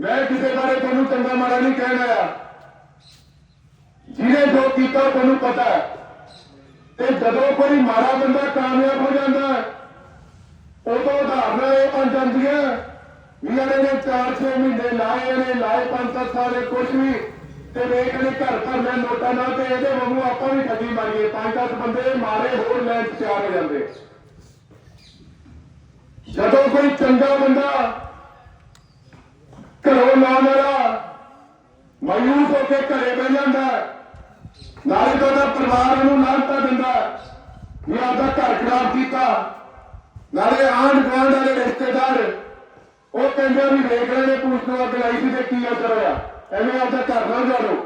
ਮੈਂ ਕਿਸੇ ਬਾਰੇ ਤੁਹਾਨੂੰ ਚੰਗਾ ਮਾੜਾ ਨਹੀਂ ਕਹਿਣ ਆਇਆ। ਜਿਹਨੇ ਜੋ ਕੀਤਾ ਤੁਹਾਨੂੰ ਪਤਾ ਤੇ ਜਦੋਂ ਕੋਈ ਮਾੜਾ ਬੰਦਾ ਕਾਮਯਾਬ ਹੋ ਜਾਂਦਾ ਉਦੋਂ ਉਦਾਹਰਨਾਂ ਇਹ ਬਣ ਜਾਂਦੀਆਂ ਵੀ ਨੇ 4-6 ਮਹੀਨੇ ਲਾਏ ਨੇ ਲਾਏ 5-7 ਸਾਲੇ ਕੁਝ ਵੀ। ਤੇ ਵੇਖ ਨੇ ਘਰ ਘਰ ਮੈਂ ਨੋਟਾਂ ਨਾਲ ਤੇ ਇਹਦੇ ਵਾਂਗੂ ਆਪਾਂ ਵੀ ਠੱਗੀ ਮਾਰੀਏ। 5-10 ਬੰਦੇ ਮਾਰੇ, ਹੋਰ ਲੈਣ ਚ ਤਿਆਰ ਹੋ ਜਾਂਦੇ। ਜਦੋਂ ਕੋਈ ਚੰਗਾ ਬੰਦਾ ਘਰੋਂ ਨਾ ਮੇਰਾ। ਮਾਯੂਸ ਹੋ ਕੇ ਘਰੇ ਬਹਿ ਜਾਂਦਾ ਨਾਲੇ ਤਾਂ ਉਹਦਾ ਪਰਿਵਾਰ ਨੂੰ ਲਾਂਤਾ ਦਿੰਦਾ ਵੀ ਆਪਦਾ ਘਰ ਖਰਾਬ ਕੀਤਾ। ਨਾਲੇ ਆਂਢ ਗੁਆਂਢ ਵਾਲੇ ਰਿਸ਼ਤੇਦਾਰ, ਉਹ ਕਹਿੰਦੇ ਵੀ ਵੇਖ ਰਹੇ ਨੇ ਪੁਲਿਸ ਨੂੰ ਅੱਗ ਲਾਈ ਸੀ ਤੇ ਕੀ ਅਸਰ ਹੋਇਆ। ਐਵੇਂ ਆਪਦਾ ਘਰ ਨਾ ਜਾੜੋ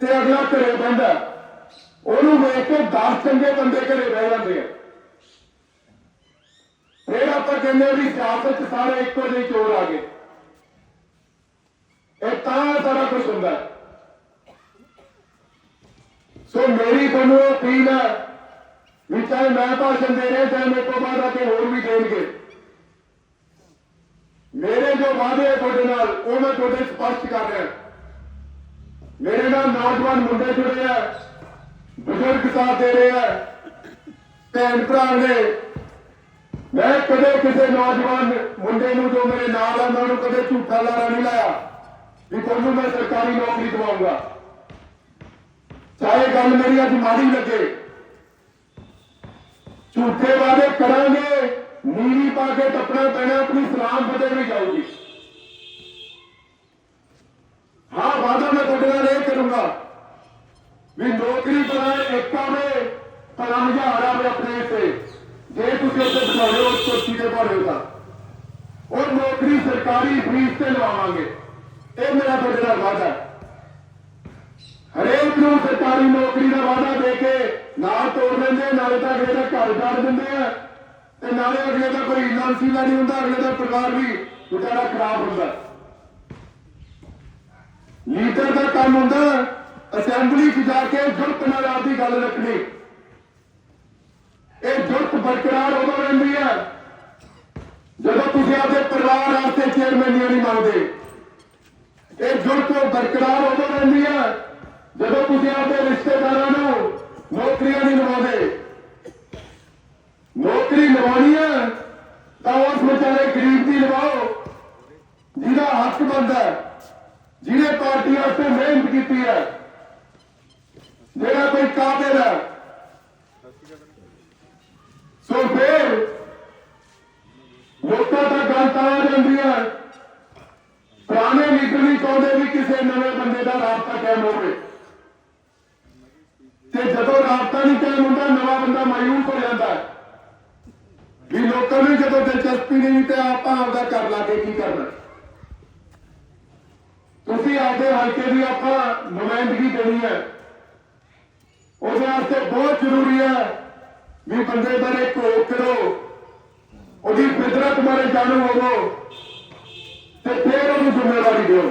ਤੇ ਅਗਲਾ ਘਰੇ ਬੰਦਾ ਉਹਨੂੰ ਵੇਖ ਕੇ 10 ਚੰਗੇ ਬੰਦੇ ਘਰੇ ਬਹਿ ਜਾਂਦੇ ਆ। ਫਿਰ ਆਪਾਂ ਕਹਿੰਦੇ ਵੀ ਸਿਆਸਤ 'ਚ ਸਾਰੇ ਇੱਕੋ ਜਿਹੇ ਚੋਰ ਆ ਗਏ। ਇਹ ਤਾਂ ਸਾਰਾ ਕੁਝ ਹੁੰਦਾ ਸੋ ਮੇਰੀ ਤੁਹਾਨੂੰ ਅਪੀਲ ਹੈ ਵੀ ਚਾਹੇ ਮੈਂ ਭਾਸ਼ਣ ਦੇ ਰਿਹਾ, ਚਾਹੇ ਮੇਰੇ ਤੋਂ ਬਾਅਦ ਅੱਗੇ ਹੋਰ ਵੀ ਦੇਣਗੇ। ਮੇਰੇ ਜੋ ਵਾਅਦੇ ਹੈ ਤੁਹਾਡੇ ਨਾਲ, ਉਹ ਮੈਂ ਤੁਹਾਡੇ ਸਪਸ਼ਟ ਕਰ ਰਿਹਾ। ਮੇਰੇ ਨਾਲ ਨੌਜਵਾਨ ਮੁੰਡੇ ਜੁੜੇ ਆ, ਬਜ਼ੁਰਗ ਸਾਥ ਦੇ ਰਹੇ ਆ, ਭੈਣ ਭਰਾ ਨੇ ਮੈਂ ਕਦੇ ਕਿਸੇ ਨੌਜਵਾਨ ਮੁੰਡੇ ਨੂੰ ਜੋ ਮੇਰੇ ਨਾਲ ਆ, ਮੈਂ ਉਹਨੂੰ ਕਦੇ ਝੂਠਾ ਲਾਰਾ ਨਹੀਂ ਲਾਇਆ ਵੀ ਤੁਹਾਨੂੰ ਮੈਂ ਸਰਕਾਰੀ ਨੌਕਰੀ ਦਵਾਉਂਗਾ। ਚਾਹੇ ਗੱਲ ਮੇਰੀ ਅੱਜ ਮਾੜੀ ਲੱਗੇ। ਝੂਠੇ ਵਾਅਦੇ ਕਰਾਂਗੇ, ਨੀਵੀਂ ਪਾ ਕੇ ਟੱਪਣਾ ਪੈਣਾ, ਆਪਣੀ ਸਲਾਮ ਬਦਲ ਵੀ ਜਾਊਗੀ ਹਾਂ ਵਾਅਦਾ ਮੈਂ ਤੁਹਾਡੇ ਨਾਲ ਇਹ ਕਰੂੰਗਾ ਵੀ ਨੌਕਰੀ ਬਣਾਏ ਇੱਕ ਆਵੇ ਪਰ ਹਜ਼ਾਰ ਆਵੇ ਆਪਣੇ ਤੇ ਜੇ ਤੁਸੀਂ ਉੱਥੇ ਬਿਠਾਉਣੇ ਹੋ ਉਸ ਕੁਰਸੀ ਤੇ ਭਾਵੇਂ ਤਾਂ ਉਹ ਇਹ ਮੇਰਾ ਤੁਹਾਡੇ ਨਾਲ ਵਾਅਦਾ ਹਰੇਕ ਨੂੰ ਸਰਕਾਰੀ ਨੌਕਰੀ ਦਾ ਵਾਅਦਾ ਦੇ ਕੇ ਨਾਲ ਤੋੜ ਦਿੰਦੇ ਨਾਲੇ ਤਾਂ ਅਗਲੇ ਦਾ ਘਰ ਕਰ ਦਿੰਦੇ ਆ। ਤੇ ਨਾਲੇ ਅਗਲੇ ਦਾ ਕੋਈ ਇਲਾਂਸੀਲਾ ਨਹੀਂ ਹੁੰਦਾ, ਅਗਲੇ ਦਾ ਪਰਿਵਾਰ ਵੀ ਵਿਚਾਰਾ ਖਰਾਬ ਹੁੰਦਾ। ਲੀਡਰ ਦਾ ਕੰਮ ਹੁੰਦਾ, ਅਸੈਂਬਲੀ 'ਚ ਜਾ ਕੇ ਜੁਰਤ ਨਾਲ ਆਪਦੀ ਗੱਲ ਰੱਖਣੀ। ਇਹ ਜੁਰਤ ਬਰਕਰਾਰ ਉਦੋਂ ਰਹਿੰਦੀ ਹੈ ਜਦੋਂ ਤੁਸੀਂ ਆਪਦੇ ਪਰਿਵਾਰ ਵਾਸਤੇ ਚੇਅਰਮੈਨੀਆਂ ਨਹੀਂ ਮੰਗਦੇ ਇਹ ਜੁਰਤ ਬਰਕਰਾਰ ਉਦੋਂ ਰਹਿੰਦੀ ਹੈ ਜਦੋਂ ਤੁਸੀਂ ਆਪਦੇ ਰਿਸ਼ਤੇਦਾਰਾਂ ਨੂੰ ਨੌਕਰੀਆਂ ਨਹੀਂ ਲਵਾਉਂਦੇ। ਨੌਕਰੀ ਲਵਾਉਣੀ ਹੈ ਤਾਂ ਉਸ ਵਿਚਾਰੇ ਗਰੀਬ ਦੀ ਲਵਾਓ, ਜਿਹਦਾ ਹੱਕ ਬਣਦਾ ਜਿਹਨੇ ਪਾਰਟੀ ਵਾਸਤੇ ਮਿਹਨਤ ਕੀਤੀ ਹੈ, ਜਿਹੜਾ ਕੋਈ ਕਾਬਿਲ ਹੈ। ਸੋ ਫਿਰ ਲੋਕਾਂ ਤੱਕ ਗੱਲ ਤਾਂ ਆ ਜਾਂਦੀ ਹੈ। ਪੁਰਾਣੇ ਲੀਡਰ ਨਹੀਂ ਚਾਹੁੰਦੇ ਵੀ ਕਿਸੇ ਨਵੇਂ ਬੰਦੇ ਦਾ ਰਾਬਤਾ ਕਾਇਮ ਹੋਵੇ। ਤੇ ਜਦੋਂ ਰਾਬਤਾ ਨਹੀਂ ਕਾਇਮ ਹੁੰਦਾ, ਨਵਾਂ ਬੰਦਾ ਮਾਯੂਸ ਹੋ ਜਾਂਦਾ ਹੈ। ਵੀ ਲੋਕਾਂ ਨੂੰ ਜਦੋਂ ਦਿਲਚਸਪੀ ਨਹੀਂ ਤੇ ਆਪਾਂ ਆਪਦਾ ਕਰ ਲਾਗੇ ਕੀ ਕਰਨਾ? ਤੁਸੀਂ ਆਪਦੇ ਹਲਕੇ ਦੀ ਆਪਾਂ ਨੁਮਾਇੰਦਗੀ ਦੇਣੀ ਹੈ। ਉਹਦੇ ਵਾਸਤੇ ਬਹੁਤ ਜ਼ਰੂਰੀ ਹੈ ਵੀ ਬੰਦੇ ਬਾਰੇ ਘੋਖ ਕਰੋ। ਉਹਦੀ ਫਿਤਰਤ ਬਾਰੇ ਜਾਣੂ ਹੋਵੋ ਤੇ ਫਿਰ ਉਹਨੂੰ ਜ਼ਿੰਮੇਵਾਰੀ ਦਿਓ।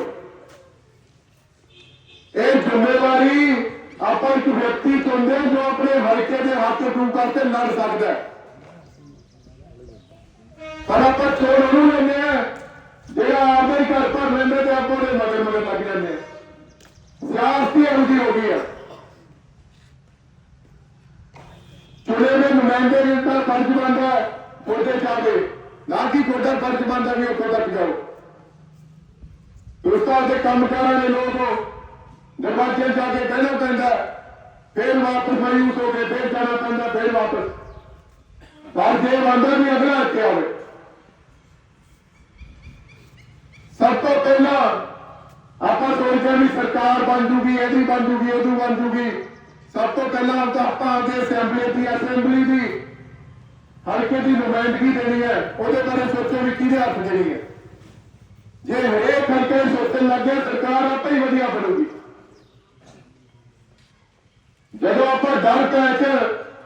ਇਹ ਜ਼ਿੰਮੇਵਾਰੀ ਆਪਾਂ ਇੱਕ ਵਿਅਕਤੀ ਚੁਣਦੇ ਹਾਂ ਜੋ ਆਪਣੇ ਹਲਕੇ ਦੇ ਹੱਥ ਨੂੰ ਕਰਕੇ ਲੜ ਸਕਦਾ ਹੈ। ਪਰ ਆਪਾਂ ਚੋਣ ਉਹਨੂੰ ਲੈਂਦੇ ਆ ਜਿਹੜਾ ਆਪਦੇ ਹੀ ਘਰ ਭਰ ਲੈਂਦੇ ਤੇ ਆਪਾਂ ਉਹਦੇ ਮਗਰ ਮਗਰ ਲੱਗ ਜਾਂਦੇ ਆ ਸਿਆਸਤੀ ਇਹੋ ਜਿਹੀ ਹੋ ਗਈ ਆ। ਚੁਣੇ ਦੇ ਨੁਮਾਇੰਦੇ ਨੇ ਤਾਂ ਫਰਜ਼ ਬਣਦਾ ਹੈ ਉਹਦੇ ਨਾ ਕਿ ਤੁਹਾਡਾ ਫਰਜ਼ ਬਣਦਾ ਵੀ ਉੱਥੋਂ ਤੱਕ ਜਾਓ? ਦੋਸਤਾਂ ਦੇ ਕੰਮ ਕਰਾਂ ਦੇ ਲੋਕ ਦਰਵਾਜ਼ੇ ਜਾ ਕੇ ਬਹਿਣਾ ਪੈਂਦਾ ਫਿਰ ਵਾਪਸ ਮਾਯੂਸ ਹੋ ਕੇ ਫਿਰ ਜਾਣਾ ਪੈਂਦਾ, ਫਿਰ ਵਾਪਸ। ਪਰ ਜੇ ਬੰਦਾ ਵੀ ਅਗਲਾ ਇੱਥੇ ਆਵੇ, ਸਭ ਤੋਂ ਪਹਿਲਾਂ ਆਪਾਂ ਸੋਚਦੇ ਹਾਂ ਵੀ ਸਰਕਾਰ ਬਣ ਜੂਗੀ, ਇਹਦੀ ਬਣ ਜੂਗੀ, ਉਹਦੀ ਬਣ ਜੂਗੀ। ਸਭ ਤੋਂ ਪਹਿਲਾਂ ਤਾਂ ਆਪਾਂ ਆਪਦੇ ਅਸੈਂਬਲੀ ਦੀ ਅਸੈਂਬਲੀ ਦੀ ਹਲਕੇ ਦੀ ਨੁਮਾਇੰਦਗੀ ਦੇਣੀ ਹੈ? ਉਹਦੇ ਬਾਰੇ ਸੋਚੋ ਵੀ ਕਿਹਦੇ ਹੱਥ ਦੇਣੀ ਹੈ। ਜੇ ਹਰੇਕ ਹਲਕੇ ਸੋਚਣ ਲੱਗ ਸਰਕਾਰ ਆਪੇ ਹੀ ਵਧੀਆ ਬਣੂਗੀ। ਜਦੋਂ ਆਪਾਂ ਡਰ ਕਹਿ ਕੇ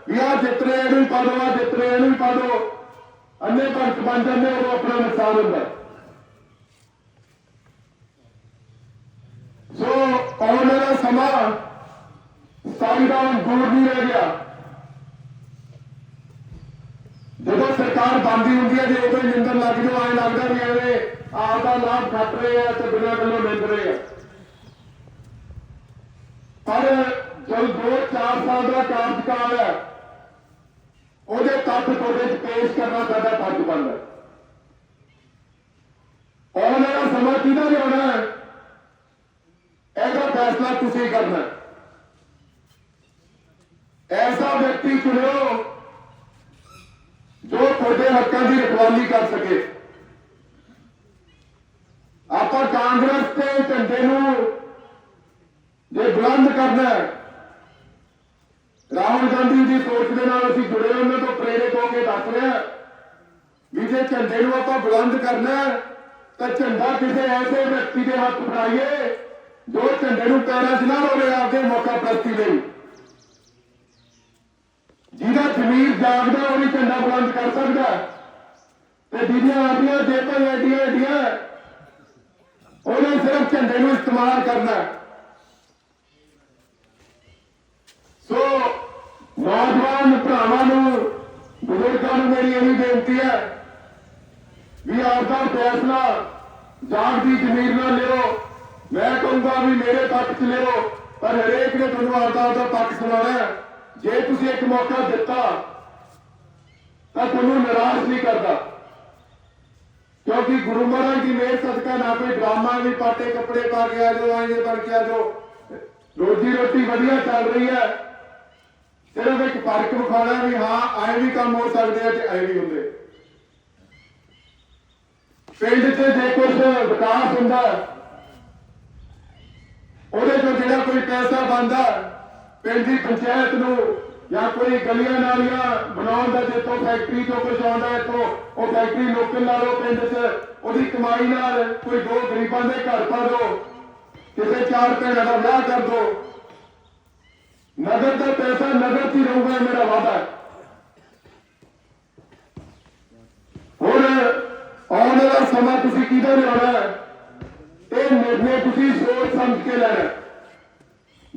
ਵੀ ਆ ਜਿੱਤਰੇ ਇਹਨੂੰ ਹੀ ਪਾ ਦੋ ਆ ਜਿੱਤਰੇ ਇਹਨੂੰ ਹੀ ਪਾ ਦੋ, ਅੰਨੇ ਭਗਤ ਬਣ ਜਾਂਦੇ ਉਹ ਆਪਣਾ ਨੁਕਸਾਨ ਹੁੰਦਾ। ਸੋ ਆਉਣ ਵਾਲਾ ਸਮਾਂ ਸਾਈਂ ਦਾ ਦੂਰ ਨਹੀਂ ਰਹਿ ਗਿਆ। ਜਦੋਂ ਸਰਕਾਰ ਬੰਦੀ ਹੁੰਦੀ ਹੈ, ਜੇ ਉਦੋਂ ਹੀ ਨਿੰਦਰ ਲੱਗ ਜਾਓ, ਐਂ ਲੱਗਦਾ ਵੀ ਐਵੇਂ ਆਪ ਦਾ ਲਾਭ ਖੱਟ ਰਹੇ ਆ ਤੇ ਬਿਨਾਂ ਗੱਲੋਂ ਨਿੰਦ ਰਹੇ ਆ। ਪਰ ਜਦ ਦੋ ਚਾਰ ਸਾਲ ਦਾ ਕਾਰਜਕਾਲ ਹੈ, ਉਹਦੇ ਤੱਥ ਤੁਹਾਡੇ ਚ ਪੇਸ਼ ਕਰਨਾ ਸਾਡਾ ਫਰਜ਼ ਬਣਦਾ ਹੈ। ਆਉਣ ਵਾਲਾ ਸਮਾਂ ਕਿਹਦਾ ਲਿਆਉਣਾ ਹੈ? ਇਹਦਾ ਫੈਸਲਾ ਤੁਸੀਂ ਕਰਨਾ ਹੈ। ਐਸਾ ਵਿਅਕਤੀ ਚੁਣਿਓ ਜੋ ਤੁਹਾਡੇ ਹੱਕਾਂ ਦੀ ਰਖਵਾਲੀ ਕਰ ਸਕੇ। ਆਪਾਂ ਕਾਂਗਰਸ ਤੇ ਝੰਡੇ ਨੂੰ ਜੇ ਬੁਲੰਦ ਕਰਨਾ ਰਾਹੁਲ ਗਾਂਧੀ ਦੀ ਸੋਚ ਦੇ ਨਾਲ ਅਸੀਂ ਜੁੜੇ ਉਹਨਾਂ ਤੋਂ ਪ੍ਰੇਰਿਤ ਹੋ ਕੇ ਦੱਸ ਰਿਹਾ ਵੀ ਜੇ ਝੰਡੇ ਨੂੰ ਆਪਾਂ ਬੁਲੰਦ ਕਰਨਾ ਤਾਂ ਝੰਡਾ ਕਿਸੇ ਐਸੇ ਵਿਅਕਤੀ ਦੇ ਹੱਥ ਫੜਾਈਏ ਜੋ ਝੰਡੇ ਨੂੰ ਪੈਰਾਂ 'ਚ ਨਾ ਆਪਦੇ ਮੌਕਾ ਪ੍ਰਸਤੀ ਲਈ। ਜਿਹਦਾ ਜ਼ਮੀਰ ਜਾਗਦਾ ਉਹ ਵੀ ਝੰਡਾ ਬੁਲੰਦ ਕਰ ਸਕਦਾ। ਤੇ ਜਿਹੜੀਆਂ ਆਪਣੀਆਂ ਜੇਬਾਂ ਐਡੀਆਂ ਐਡੀਆਂ। ਉਹਨੇ ਸਿਰਫ ਝੰਡੇ ਨੂੰ ਇਸਤੇਮਾਲ ਕਰਨਾ। ਸੋ, ਨੌਜਵਾਨ ਭਰਾਵਾਂ ਨੂੰ, ਬਜ਼ੁਰਗਾਂ ਨੂੰ ਮੇਰੀ ਇਹੀ ਬੇਨਤੀ ਹੈ ਵੀ ਆਪਦਾ ਫੈਸਲਾ ਜਾਗਦੀ ਜ਼ਮੀਰ ਨਾਲ ਲਿਓ। ਮੈਂ ਕਹੂੰਗਾ ਵੀ ਮੇਰੇ ਪੱਖ 'ਚ ਲਿਓ, ਪਰ ਹਰੇਕ ਨੇ ਤੁਹਾਨੂੰ ਆਪਦਾ ਆਪਦਾ ਪੱਖ ਸੁਣਾਉਣਾ ਹੈ। ਜੇ ਤੁਸੀਂ ਇੱਕ ਮੌਕਾ ਦਿੱਤਾ, ਤਾਂ ਤੁਹਾਨੂੰ ਨਿਰਾਸ਼ ਨਹੀਂ ਕਰਦਾ। ਕਿਉਂਕਿ ਗੁਰੂ ਮਹਾਰਾਜ ਦੀ ਮਿਹਰ ਸਦਕਾ ਨਾ ਕੋਈ ਡਰਾਮਾ ਵੀ ਪਾਟੇ ਕੱਪੜੇ ਪਾ ਕੇ ਆ ਜਾਓ ਆਏ ਬਣ ਕੇ ਆ ਜਾਓ। ਰੋਜੀ ਰੋਟੀ ਵਧੀਆ ਚੱਲ ਰਹੀ ਹੈ। ਸਿਰਫ ਇੱਕ ਫ਼ਰਕ ਵਿਖਾਉਣਾ ਵੀ ਹਾਂ, ਐ ਵੀ ਕੰਮ ਹੋ ਸਕਦੇ ਆ ਤੇ ਐ ਵੀ ਹੁੰਦੇ। ਪਿੰਡ ਤੇ ਜੇ ਕੁਝ ਵਿਕਾਸ ਹੁੰਦਾ, ਉਹਦੇ ਤੋਂ ਜਿਹੜਾ ਕੋਈ ਪੈਸਾ ਬਣਦਾ ਪਿੰਡ ਦੀ ਪੰਚਾਇਤ ਨੂੰ ਜਾਂ ਕੋਈ ਗਲੀਆਂ ਨਾਲੀਆਂ ਬਣਾਉਣ ਦਾ ਜੇ ਤੋਂ ਫੈਕਟਰੀ ਤੋਂ ਕੁਝ ਆਉਂਦਾ ਹੈ ਤੋਂ ਉਹ ਫੈਕਟਰੀ ਲੋਕਲ ਨਾਲੋਂ ਪਿੰਡ 'ਚ ਉਹਦੀ ਕਮਾਈ ਨਾਲ ਕੋਈ ਦੋ ਗਰੀਬਾਂ ਦੇ ਘਰ ਪਾ ਦਿਓ, ਕਿਸੇ ਚਾਰ ਭੈਣਾਂ ਦਾ ਵਿਆਹ ਕਰ ਦਿਓ। ਨਗਰ ਦਾ ਪੈਸਾ ਨਗਰ 'ਚ ਹੀ ਰਹੂਗਾ ਮੇਰਾ ਵਾਅਦਾ ਹੈ। ਹੁਣ ਆਉਣ ਵਾਲਾ ਸਮਾਂ ਤੁਸੀਂ ਕਿਹਦਾ ਲਿਆਉਣਾ ਹੈ? ਇਹ ਨਿਰਣੇ ਤੁਸੀਂ ਸੋਚ ਸਮਝ ਕੇ ਲੈਣਾ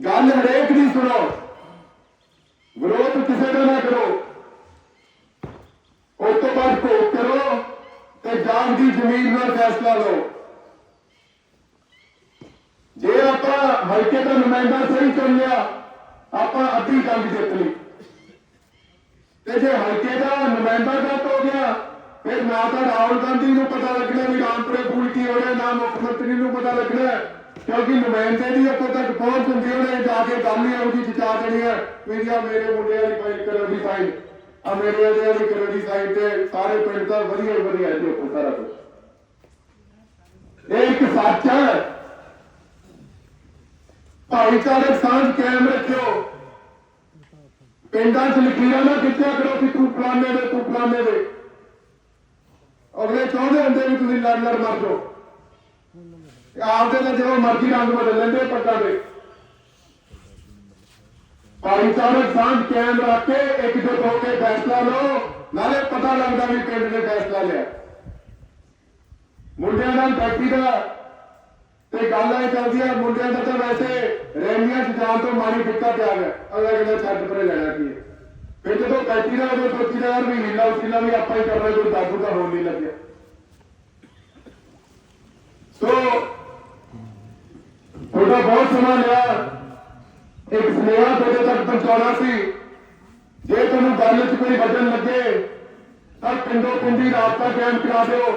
ਗੱਲ ਹਰੇਕ ਦੀ ਸੁਣੋ। ਵਿਰੋਧ ਕਿਸੇ ਦਾ ਨਾ ਕਰੋ। ਉਸ ਤੋਂ ਬਾਅਦ ਭੋਗ ਕਰੋ ਤੇ ਜਾਨ ਦੀ ਜ਼ਮੀਰ ਨਾਲ ਫੈਸਲਾ ਲਓ। ਜੇ ਆਪਾਂ ਹਲਕੇ ਦਾ ਨੁਮਾਇੰਦਾ ਸਹੀ ਚੁਣ ਲਿਆ, ਆਪਾਂ ਅੱਧੀ ਜੰਗ ਜਿੱਤ ਲਈ। ਤੇ ਜੇ ਹਲਕੇ ਦਾ ਨੁਮਾਇੰਦਾ ਗਲਤ ਹੋ ਗਿਆ, ਫਿਰ ਨਾ ਤਾਂ ਰਾਹੁਲ ਗਾਂਧੀ ਨੂੰ ਪਤਾ ਲੱਗਣਾ ਵੀ ਰਾਮਪੁਰੇ ਫੂਲ ਕੀ ਹੋ ਰਿਹਾ, ਨਾ ਮੁੱਖ ਮੰਤਰੀ ਨੂੰ ਪਤਾ ਲੱਗਣਾ। ਕਿਉਂਕਿ ਨੁਮਾਇੰਦੇ ਦੀ ਉੱਥੇ ਤੱਕ ਪਹੁੰਚ ਹੁੰਦੀ ਉਹਨੇ ਜਾ ਕੇ ਗੱਲ ਹੀ ਉਹਦੀ ਜਿਤਾ ਦੇਣੀ ਹੈ ਵੀ ਆ, ਮੇਰੇ ਮੁੰਡੇ ਵਾਲੀ ਫਾਈਲ ਕਰੋ ਦੀ ਫਾਈਲ ਆ ਮੇਰੇ ਇਹਦੇ ਵਾਲੀ ਕਰੋ ਦੀ ਸਾਈਡ ਤੇ ਸਾਰੇ ਪਿੰਡ ਦਾ ਵਧੀਆ ਵਧੀਆ ਜੀ ਉੱਥੇ ਸਾਰਾ ਕੁਝ ਇਹ ਇੱਕ ਸੱਚ ਹੈ ਭਾਈਚਾਰਕ ਸਾਂਝ ਕਾਇਮ ਰੱਖਿਓ। ਪਿੰਡਾਂ 'ਚ ਲਕੀਰਾਂ ਨਾ ਖਿੱਚਿਆ ਕਰੋ ਕਿ ਤੂੰ ਫਲਾਣੇ ਦੇ, ਤੂੰ ਫਲਾਣੇ ਦੇ। ਅਗਲੇ ਚਾਹੁੰਦੇ ਹੁੰਦੇ ਵੀ ਤੁਸੀਂ ਲੜ ਲੜ ਮਰ ਜਾਓ। ਆਪਦੇ ਨਾਲ ਜਦੋਂ ਮਰਜ਼ੀ ਰੰਗ ਬਦਲ ਲੈਂਦੇ ਪੱਟਾਂ ਦੇ ਭਾਈਚਾਰਕ ਸਾਂਝ ਕਾਇਮ ਰੱਖ ਕੇ ਇਕਜੁੱਟ ਹੋ ਕੇ ਫੈਸਲਾ ਲਓ, ਨਾਲੇ ਪਤਾ ਲੱਗਦਾ ਵੀ ਪਿੰਡ ਨੇ ਫੈਸਲਾ ਲਿਆ। ਮੁੰਡਿਆਂ ਨਾਲ ਬੈਠੀ ਦਾ ਤੇ ਗੱਲ ਐ ਚੱਲਦੀ ਆ, ਮੁੰਡਿਆਂ ਦਾ ਤਾਂ ਵੈਸੇ ਰੈਲੀਆਂ 'ਚ ਜਾਣ ਤੋਂ ਮਾਰੀ ਫਿੱਕਾ ਪਿਆ ਗਿਆ। ਅਗਲਾ ਕਹਿੰਦਾ, ਛੱਡ ਪਰੇ ਲੈਣਾ ਕੀ ਫਿਰ ਜਦੋਂ ਬੈਠੀ ਦਾ, ਉਦੋਂ ਸੋਚੀਦਾ ਯਾਰ ਵੀ ਹੀਲਾ ਉਸੀਲਾ ਵੀ ਆਪਾਂ ਹੀ ਕਰਨਾ, ਕੋਈ ਦਾਗੂ ਦਾ ਹੋਣ ਨਹੀਂ ਲੱਗਿਆ। ਸੋ ਤੁਹਾਡਾ ਬਹੁਤ ਸਮਾਂ ਲਿਆ। ਇੱਕ ਸੁਨੇਹਾ ਤੁਹਾਡੇ ਤੱਕ ਪਹੁੰਚਾਉਣਾ ਸੀ। ਜੇ ਤੁਹਾਨੂੰ ਗੱਲ 'ਚ ਕੋਈ ਵਜਨ ਲੱਗੇ, ਤਾਂ ਪਿੰਡੋ ਪਿੰਡੀ ਰਾਬਤਾ ਕਾਇਮ ਕਰਾ ਦਿਓ।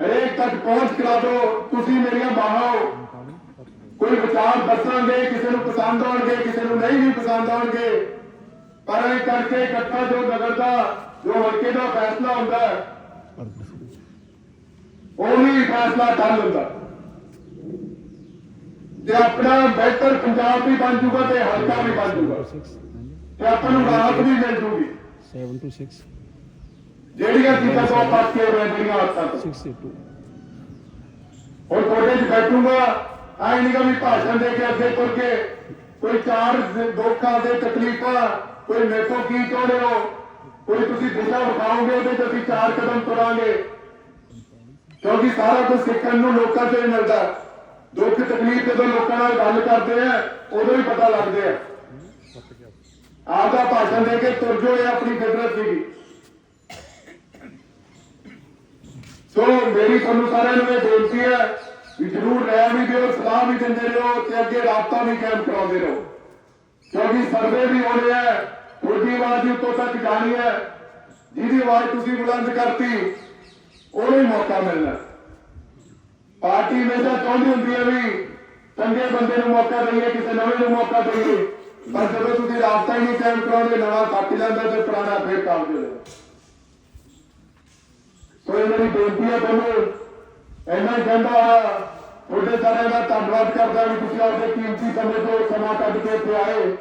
ਹਰੇਕ ਤੱਕ ਪਹੁੰਚ ਕਰਾ ਦਿਓ। ਤੁਸੀਂ ਮੇਰੀਆਂ ਬਾਹਾਂ ਕੋਈ ਵਿਚਾਰ ਦੱਸਾਂਗੇ, ਕਿਸੇ ਨੂੰ ਪਸੰਦ ਆਉਣਗੇ, ਕਿਸੇ ਨੂੰ ਨਹੀਂ ਵੀ ਪਸੰਦ ਆਉਣਗੇ। ਪਰ ਇਹ ਕਰਕੇ ਇਕੱਠਾ ਜੋ ਨਗਰ ਦਾ ਜੋ ਹਲਕੇ ਦਾ ਫੈਸਲਾ ਹੁੰਦਾ, ਉਹ ਵੀ ਫੈਸਲਾ ਕਰ ਹੁੰਦਾ। ਤੇ ਆਪਣਾ ਬਿਹਤਰ ਪੰਜਾਬ ਵੀ ਬਣ ਜੂਗਾ ਤੇ ਹਲਕਾ ਵੀ ਬਣ ਜੂਗਾ। ਤੇ ਆਪਾਂ ਨੂੰ ਰਾਹਤ ਵੀ ਮਿਲ ਜੂਗੀ। 726 ਜਿਹੜੀਆਂ ਚੀਜ਼ਾਂ ਤੋਂ ਆਪਾਂ ਕੇ ਰਹੇ ਜਿਹੜੀਆਂ ਆਦਤਾਂ ਤੋਂ। 62 ਹੁਣ ਕੋਟੇ 'ਚ ਬੈਠੂਗਾ ਆਈ ਨਹੀਂ ਵੀ ਭਾਸ਼ਣ ਦੇ ਕੇ ਅੱਗੇ ਤੁਰ ਕੇ ਕੋਈ ਚਾਰ ਲੋਕਾਂ ਦੇ ਤਕਲੀਫਾਂ ਕੋਈ ਮੇਥੋਂ ਕੀ ਚਾਹੁੰਦੇ ਹੋ ਕੋਈ ਤੁਸੀਂ ਦਿਸ਼ਾ ਵਿਖਾਓਗੇ ਉਹਦੇ 'ਚ ਅਸੀਂ ਚਾਰ ਕਦਮ ਤੁਰਾਂਗੇ। ਕਿਉਂਕਿ ਸਾਰਾ ਕੁਝ ਸਿੱਖਣ ਨੂੰ ਲੋਕਾਂ ਤੋਂ ਹੀ ਮਿਲਦਾ। ਦੁੱਖ ਤਕਲੀਫ ਜਦੋਂ ਲੋਕਾਂ ਨਾਲ ਗੱਲ ਕਰਦੇ ਆ, ਉਦੋਂ ਹੀ ਪਤਾ ਲੱਗਦੇ ਆ। ਆਪ ਦਾ ਭਾਸ਼ਣ ਦੇ ਕੇ ਤੁਰ ਜੋ ਇਹ ਆਪਣੀ ਫਿਤਰਤ ਸੀਗੀ ਸੋ ਮੇਰੀ ਤੁਹਾਨੂੰ ਸਾਰਿਆਂ ਨੂੰ ਇਹ ਬੇਨਤੀ ਹੈ ਵੀ ਜ਼ਰੂਰ ਰਹਿ ਵੀ ਦਿਓ, ਸਲਾਹ ਵੀ ਦਿੰਦੇ ਰਹੋ ਤੇ ਅੱਗੇ ਰਾਬਤਾ ਵੀ ਕਾਇਮ ਕਰਾਉਂਦੇ ਰਹੋ। ਕਿਉਂਕਿ ਸਰਵੇ ਵੀ ਹੋ ਰਿਹਾ ਹੈ ਤੁਹਾਡੀ ਆਵਾਜ਼ ਤੋਂ ਤੱਕ ਜਾਣੀ ਹੈ। ਜਿਹਦੀ ਆਵਾਜ਼ ਤੁਸੀਂ ਬੁਲੰਦ ਕਰਤੀ, ਉਹਨੂੰ ਮੌਕਾ ਮਿਲਣਾ। ਪਾਰਟੀ ਹਮੇਸ਼ਾ ਚਾਹੁੰਦੀ ਹੁੰਦੀ ਹੈ ਵੀ ਚੰਗੇ ਬੰਦੇ ਨੂੰ ਮੌਕਾ ਦਈਏ, ਕਿਸੇ ਨਵੇਂ ਨੂੰ ਮੌਕਾ ਦਈਏ। ਪਰ ਜਦੋਂ ਤੁਸੀਂ ਰਾਬਤਾ ਹੀ ਨਹੀਂ ਕਾਇਮ ਕਰਾਉਂਦੇ, ਨਵਾਂ ਥੱਕ ਜਾਂਦਾ ਤੇ ਪੁਰਾਣਾ ਫੇਰ ਕੰਮ ਦੇ ਸੋ ਇਹ ਮੇਰੀ ਬੇਨਤੀ ਹੈ ਤੁਹਾਨੂੰ, ਇੰਨਾ ਕਹਿੰਦਾ ਤੁਹਾਡੇ ਸਾਰਿਆਂ ਦਾ ਧੰਨਵਾਦ ਕਰਦਾ ਵੀ ਤੁਸੀਂ ਆਪਣੇ ਕੀਮਤੀ ਸਮੇਂ ਤੋਂ ਸਮਾਂ ਕੱਢ ਕੇ ਇੱਥੇ ਆਏ।